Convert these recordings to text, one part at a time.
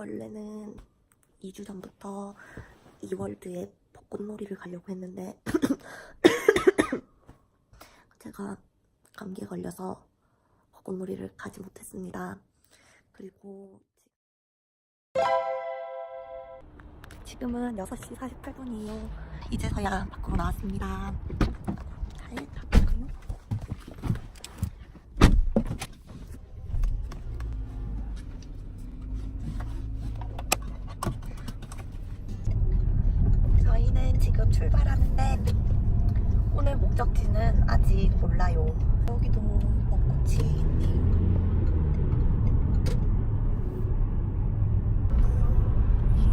원래는 2주 전부터 이월드에 벚꽃놀이를 가려고 했는데 제가 감기에 걸려서 벚꽃놀이를 가지 못했습니다. 그리고 지금은 6시 48분이에요. 이제서야 밖으로 나왔습니다. 잘 잡고요. 저희는 지금 출발하는데 오늘 목적지는 아직 몰라요. 여기도 벚꽃이.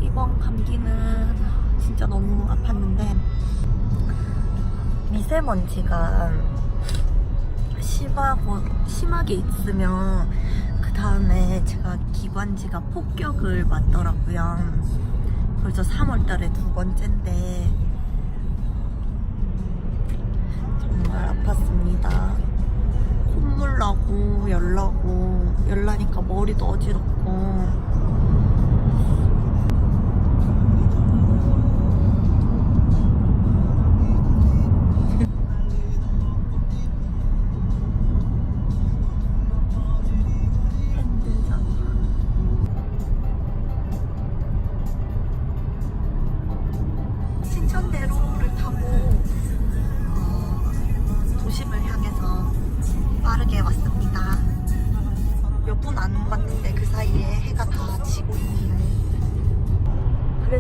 이번 감기는 진짜 너무 아팠는데 미세먼지가 심하고 심하게 있으면 그 다음에 제가 기관지가 폭격을 맞더라고요. 그래서 3월달에 두 번째인데 열나니까 머리도 어지럽고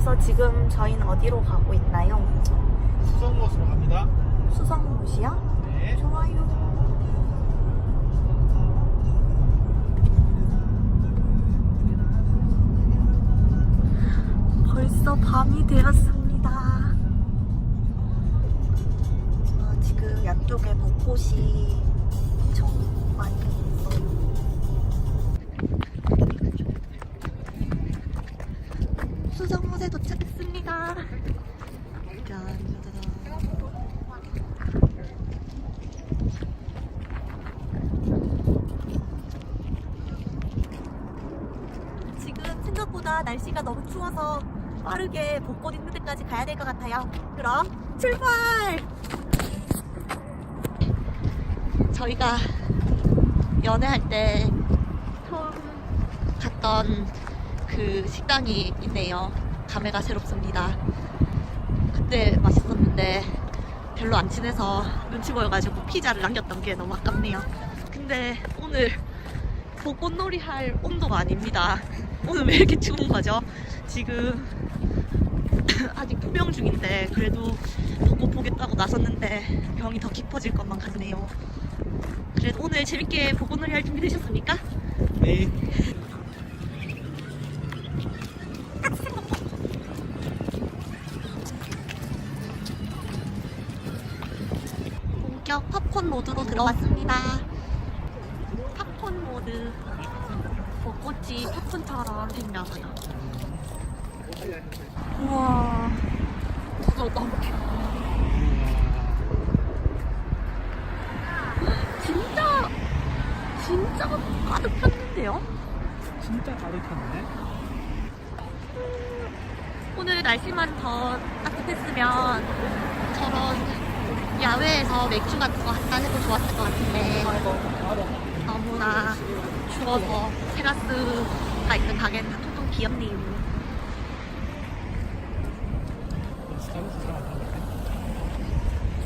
그래서 지금 저희는 어디로 가고 있나요? 수성못으로 갑니다. 수성못이요? 네. 좋아요. 벌써 밤이 되었습니다. 아, 지금 양쪽에 벚꽃이 생각보다 날씨가 너무 추워서 빠르게 벚꽃 있는 데까지 가야 될 것 같아요. 그럼 출발! 저희가 연애할 때 처음 갔던 그 식당이 있네요. 감회가 새롭습니다. 그때 맛있었는데 별로 안 친해서 눈치 보여가지고 피자를 남겼던 게 너무 아깝네요. 근데 오늘 벚꽃놀이 할 온도가 아닙니다. 오늘 왜 이렇게 추운 거죠? 지금 아직 투병 중인데 그래도 벚꽃 보겠다고 나섰는데 병이 더 깊어질 것만 같네요. 그래도 오늘 재밌게 벚꽃놀이 할 준비 되셨습니까? 네. 본격 팝콘 모드로 들어왔습니다. 팝콘 모드. 벚 꽃이 팝콘처럼 생겼어요. 우와. 진짜 너무 진짜 진짜 가득 찼는데요? 진짜 가득한데? 오늘 날씨만 더 따뜻했으면 저런 야외에서 맥주 같은 거 한잔 해도 좋았을 것 같은데 너무나 추워서 테라스가 있는 가게는 다 통통 많은데?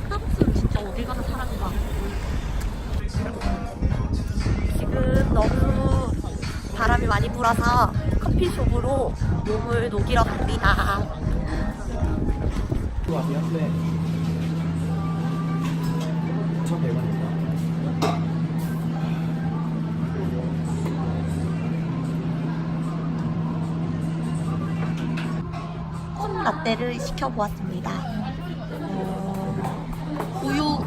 스타벅스는 진짜 어딜 가나 사람이 많고 지금 너무 바람이 많이 불어서 커피숍으로 몸을 녹이러 갑니다. 네. 2,100원 라떼를 시켜보았습니다. 어, 우유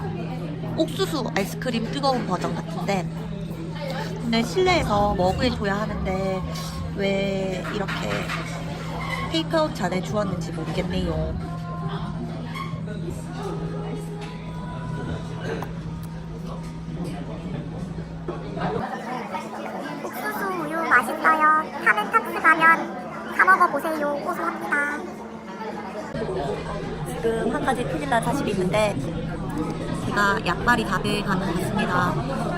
옥수수 아이스크림 뜨거운 버전 같은데 근데 실내에서 먹어줘야 하는데 왜 이렇게 테이크아웃 잔에 주었는지 모르겠네요. 옥수수 우유 맛있어요. 타는 탁스 가면 오세요. 고소합니다. 지금 한 가지 난 사실이 있는데 제가 약발이 다 돼 가는 것 같습니다.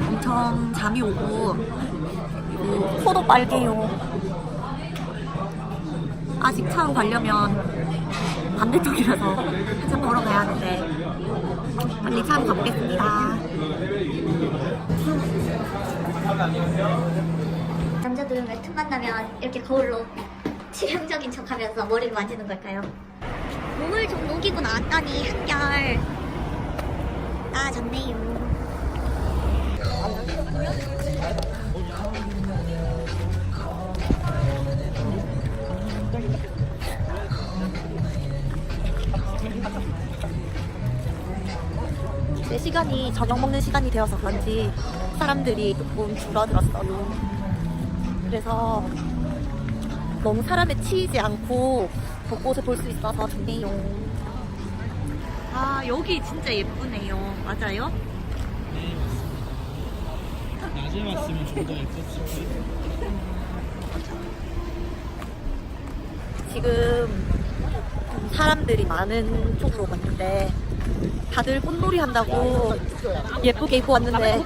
엄청 잠이 오고 그리고 코도 빨개요. 아직 차로 가려면 반대쪽이라서 한참 걸어가야 하는데 빨리 차로 가보겠습니다. 남자들은 왜 틈 만 나면 이렇게 거울로 치명적인 척 하면서 머리를 만지는 걸까요? 몸을 좀 녹이고 나왔더니 한결 나아졌네요. 제 시간이 저녁 먹는 시간이 되어서 그런지 사람들이 조금 줄어들었어요. 그래서 너무 사람에 치이지 않고 벚꽃을 볼 수 있어서 좋네요. 아 여기 진짜 예쁘네요. 맞아요? 네 맞습니다. 낮에 왔으면 좀 더 예뻤을 거예요. 지금 좀 사람들이 많은 쪽으로 갔는데 다들 꽃놀이 한다고 예쁘게 입고 왔는데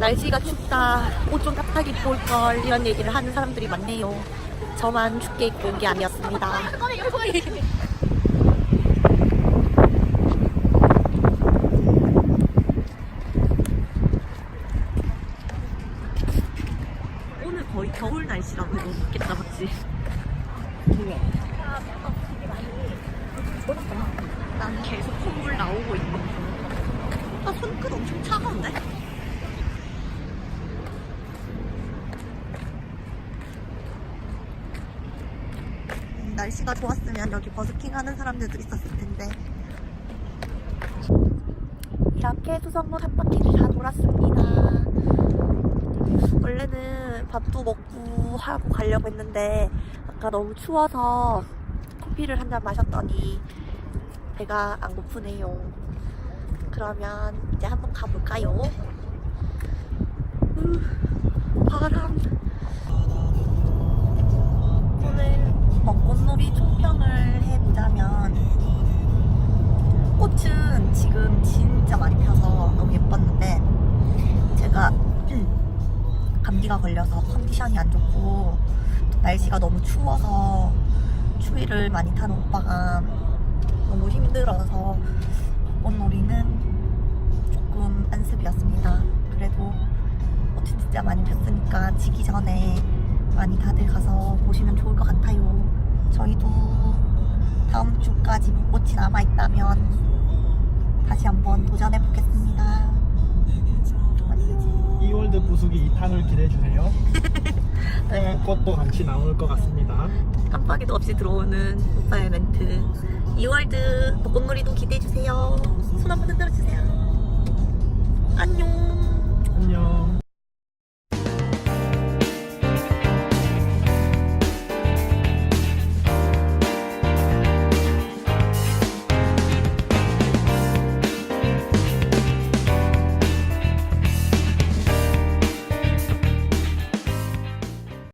날씨가 춥다 옷 좀 따뜻하게 입고 올걸 이런 얘기를 하는 사람들이 많네요 저만 춥게 입고 온 게 아니었습니다 오늘 거의 겨울 날씨라고 해도 좋겠다 맞지? 난 계속 콧물 나오고 있고. 아, 손끝 엄청 차가운데? 음, 날씨가 좋았으면 여기 버스킹 하는 사람들도 있었을 텐데. 이렇게 수성로 한 바퀴를 다 돌았습니다. 원래는 밥도 먹고 하고 가려고 했는데, 아까 너무 추워서 커피를 한 잔 마셨더니 배가 안 고프네요. 그러면 이제 한번 가볼까요? 으, 바람. 오늘 벚꽃놀이 총평을 해보자면 꽃은 지금 진짜 많이 펴서 너무 예뻤는데 제가 감기가 걸려서 컨디션이 안 좋고 또 날씨가 너무 추워서 추위를 많이 타는 오빠가 너무 힘들어서 꽃놀이는 조금 안습이었습니다. 그래도 꽃이 진짜 많이 폈으니까 지기 전에 많이 다들 가서 보시면 좋을 것 같아요. 저희도 다음 주까지 벚꽃이 남아있다면 다시 한번 도전해보겠습니다. 안녕. 2월드 부수기 2탄을 기대해주세요. 네. 꽃도 같이 나올 것 같습니다. 깜빡이도 없이 들어오는 오빠의 멘트. 2월드 벚꽃놀이도 기대해주세요. 손 한번 흔들어주세요. 안녕. 안녕.